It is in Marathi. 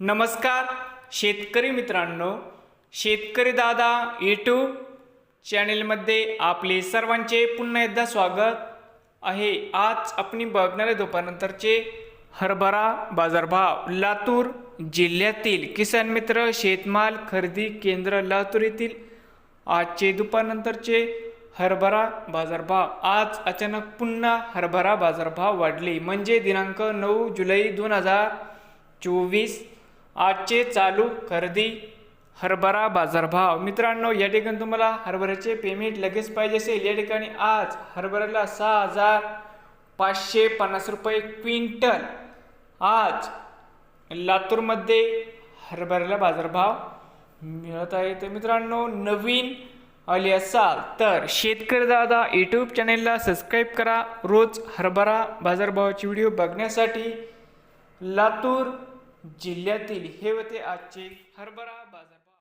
नमस्कार शेतकरी मित्रांनो शेतकरी दादा यूट्यूब चॅनेलमध्ये आपले सर्वांचे पुन्हा एकदा स्वागत आहे. आज आपण बघणार आहे दुपारनंतरचे हरभरा बाजारभाव. लातूर जिल्ह्यातील किसान मित्र शेतमाल खरेदी केंद्र लातूर येथील आजचे दुपारनंतरचे हरभरा बाजारभाव. आज अचानक पुन्हा हरभरा बाजारभाव वाढले. म्हणजे दिनांक नऊ जुलै दोन हजार चोवीस आजचे चालू खरेदी हरभरा बाजारभाव. मित्रांनो या ठिकाणी तुम्हाला हरभऱ्याचे पेमेंट लगेच पाहिजे असेल. या ठिकाणी आज हरभऱ्याला सहा हजार पाचशे पन्नास रुपये क्विंटल. आज लातूरमध्ये हरभऱ्याला बाजारभाव मिळत आहे. तर मित्रांनो नवीन आले असाल तर शेतकरी दादा यूट्यूब चॅनेलला सबस्क्राईब करा. रोज हरभरा बाजारभावाची व्हिडिओ बघण्यासाठी लातूर जिल्ह्यातील हे होते आजचे हरभरा बाजार.